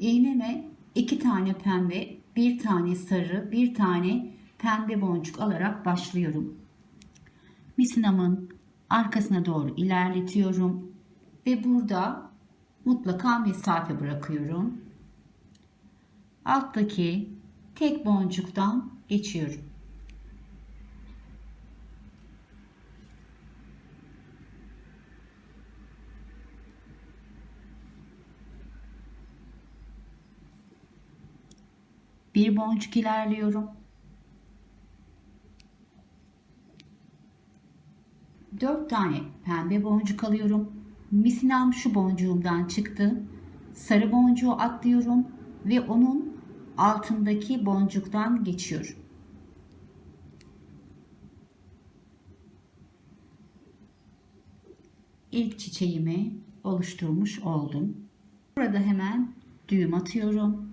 İğneme iki tane pembe, bir tane sarı, bir tane pembe boncuk alarak başlıyorum. Misinamın arkasına doğru ilerletiyorum ve burada mutlaka mesafe bırakıyorum. Alttaki tek boncuktan geçiyorum. Bir boncuk ilerliyorum. Dört tane pembe boncuk alıyorum. Misinam şu boncuğumdan çıktı. Sarı boncuğu atlıyorum ve onun altındaki boncuktan geçiyorum. İlk çiçeğimi oluşturmuş oldum. Burada hemen düğüm atıyorum.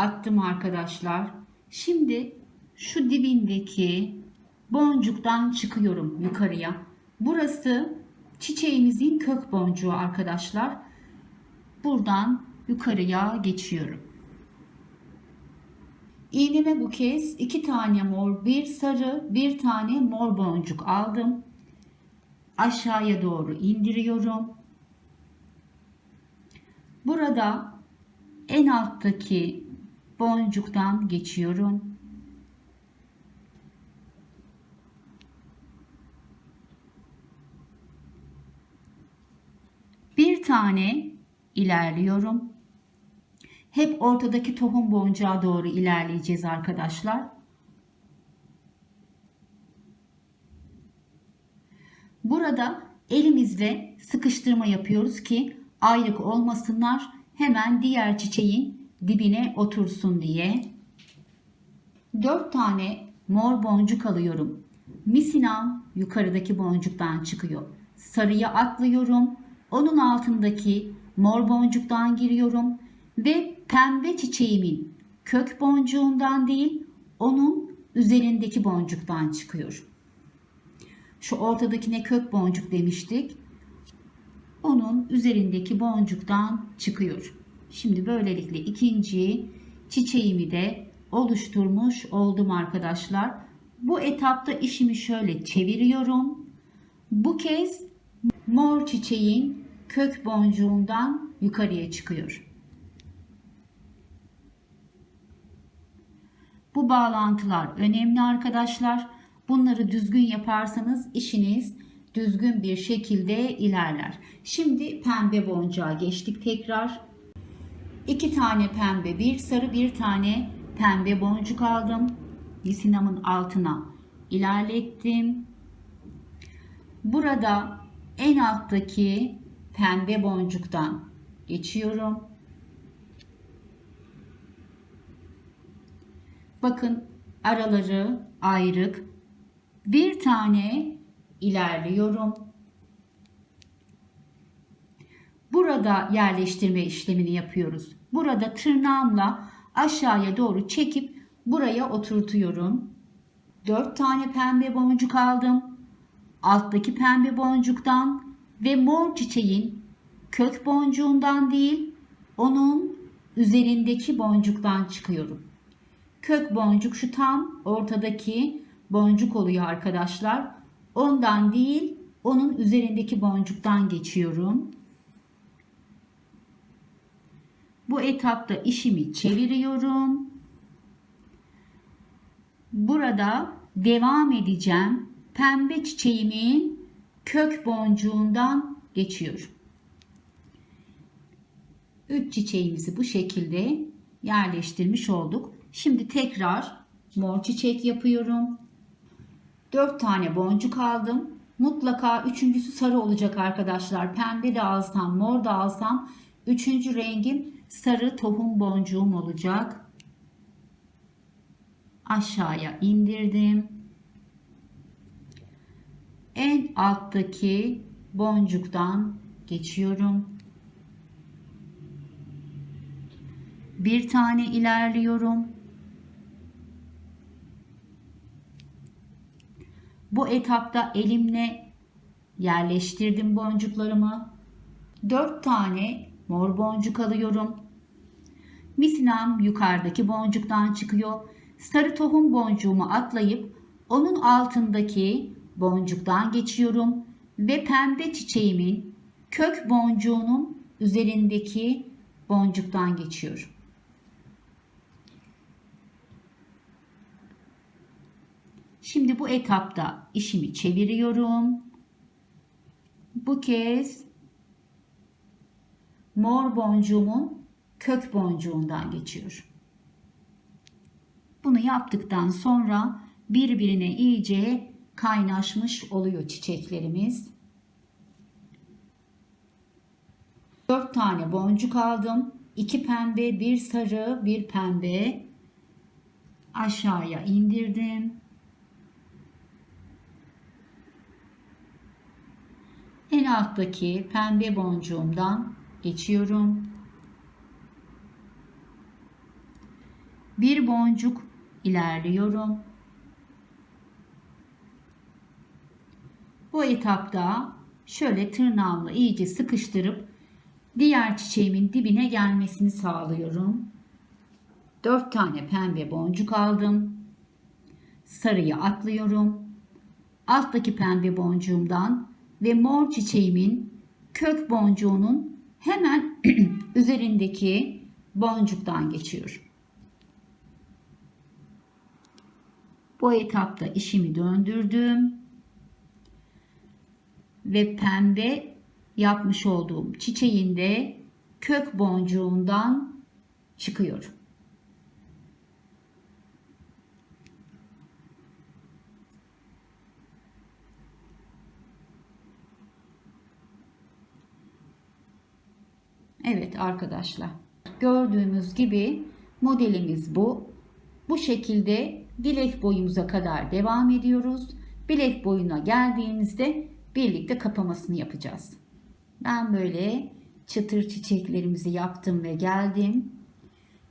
Attım arkadaşlar. Şimdi şu dibindeki boncuktan çıkıyorum yukarıya. Burası çiçeğimizin kök boncuğu arkadaşlar. Buradan yukarıya geçiyorum. İğneme bu kez iki tane mor, bir sarı, bir tane mor boncuk aldım. Aşağıya doğru indiriyorum. Burada en alttaki boncuktan geçiyorum. Bir tane ilerliyorum. Hep ortadaki tohum boncuğa doğru ilerleyeceğiz arkadaşlar. Burada elimizle sıkıştırma yapıyoruz ki ayrık olmasınlar hemen diğer çiçeğin dibine otursun diye. 4 tane mor boncuk alıyorum. Misinam yukarıdaki boncuktan çıkıyor. Sarıya atlıyorum. Onun altındaki mor boncuktan giriyorum ve pembe çiçeğimin kök boncuğundan değil, onun üzerindeki boncuktan çıkıyor. Şu ortadakine kök boncuk demiştik onun üzerindeki boncuktan çıkıyor. Şimdi böylelikle ikinci çiçeğimi de oluşturmuş oldum arkadaşlar. Bu etapta işimi şöyle çeviriyorum. Bu kez mor çiçeğin kök boncuğundan yukarıya çıkıyor. Bu bağlantılar önemli arkadaşlar. Bunları düzgün yaparsanız işiniz düzgün bir şekilde ilerler. Şimdi pembe boncuğa geçtik tekrar. İki tane pembe, bir sarı, bir tane pembe boncuk aldım. Lisinamın altına ilerlettim. Burada en alttaki pembe boncuktan geçiyorum. Bakın araları ayrık. Bir tane ilerliyorum. Burada yerleştirme işlemini yapıyoruz. Burada tırnağımla aşağıya doğru çekip buraya oturtuyorum. 4 tane pembe boncuk aldım. Alttaki pembe boncuktan ve mor çiçeğin kök boncuğundan değil, onun üzerindeki boncuktan çıkıyorum. Kök boncuk şu tam ortadaki boncuk oluyor arkadaşlar. Ondan değil, onun üzerindeki boncuktan geçiyorum. Bu etapta işimi çeviriyorum. Burada devam edeceğim. Pembe çiçeğimin kök boncuğundan geçiyorum. Üç çiçeğimizi bu şekilde yerleştirmiş olduk. Şimdi tekrar mor çiçek yapıyorum. 4 tane boncuk aldım. Mutlaka üçüncüsü sarı olacak arkadaşlar. Pembe de alsam, mor da alsam üçüncü rengim sarı tohum boncuğum olacak. Aşağıya indirdim. En alttaki boncuktan geçiyorum. Bir tane ilerliyorum. Bu etapta elimle yerleştirdim boncuklarımı. 4 tane mor boncuk alıyorum. Misinam yukarıdaki boncuktan çıkıyor. Sarı tohum boncuğumu atlayıp onun altındaki boncuktan geçiyorum ve pembe çiçeğimin kök boncuğunun üzerindeki boncuktan geçiyorum. Şimdi bu etapta işimi çeviriyorum. Bu kez mor boncuğumun kök boncuğundan geçiyorum. Bunu yaptıktan sonra birbirine iyice kaynaşmış oluyor çiçeklerimiz. 4 tane boncuk aldım. 2 pembe, bir sarı, bir pembe. Aşağıya indirdim. En alttaki pembe boncuğumdan geçiyorum. Bir boncuk ilerliyorum. Bu etapta şöyle tırnağımla iyice sıkıştırıp diğer çiçeğimin dibine gelmesini sağlıyorum. 4 tane pembe boncuk aldım. Sarıyı atlıyorum. Alttaki pembe boncuğumdan ve mor çiçeğimin kök boncuğunun hemen üzerindeki boncuktan geçiyorum. Bu etapta işimi döndürdüm ve pembe yapmış olduğum çiçeğin de kök boncuğundan çıkıyorum. Evet arkadaşlar. Gördüğümüz gibi modelimiz bu. Bu şekilde bilek boyumuza kadar devam ediyoruz. Bilek boyuna geldiğimizde birlikte kapamasını yapacağız. Ben böyle çıtır çiçeklerimizi yaptım ve geldim.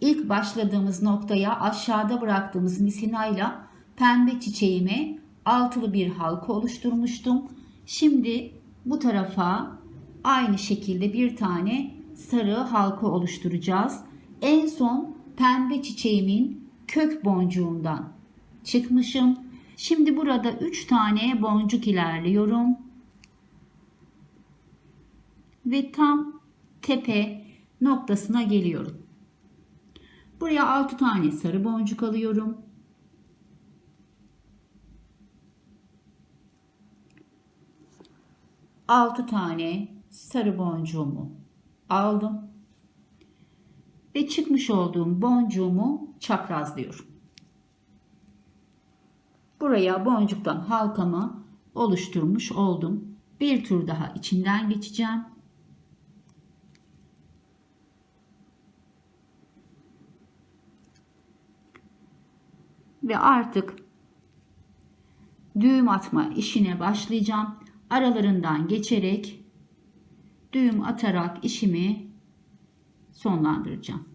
İlk başladığımız noktaya aşağıda bıraktığımız misinayla pembe çiçeğime altılı bir halka oluşturmuştum. Şimdi bu tarafa aynı şekilde bir tane sarı halka oluşturacağız. En son pembe çiçeğimin kök boncuğundan çıkmışım. Şimdi burada 3 tane boncuk ilerliyorum. Ve tam tepe noktasına geliyorum. Buraya 6 tane sarı boncuk alıyorum. Altı tane sarı boncuğumu aldım. Ve çıkmış olduğum boncuğumu çaprazlıyorum. Buraya boncuktan halkamı oluşturmuş oldum. Bir tur daha içinden geçeceğim. Ve artık düğüm atma işine başlayacağım. Aralarından geçerek düğüm atarak işimi sonlandıracağım.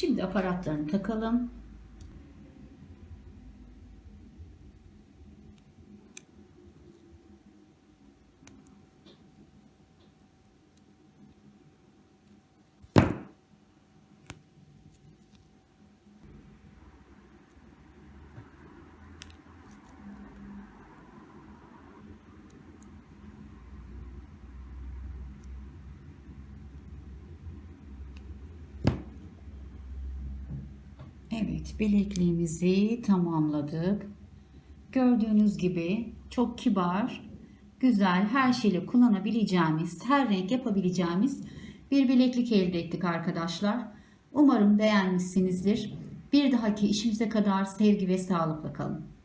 Şimdi aparatlarını takalım. Evet, bilekliğimizi tamamladık. Gördüğünüz gibi çok kibar, güzel, her şeyle kullanabileceğimiz, her renk yapabileceğimiz bir bileklik elde ettik arkadaşlar. Umarım beğenmişsinizdir. Bir dahaki işimize kadar sevgi ve sağlıkla kalın.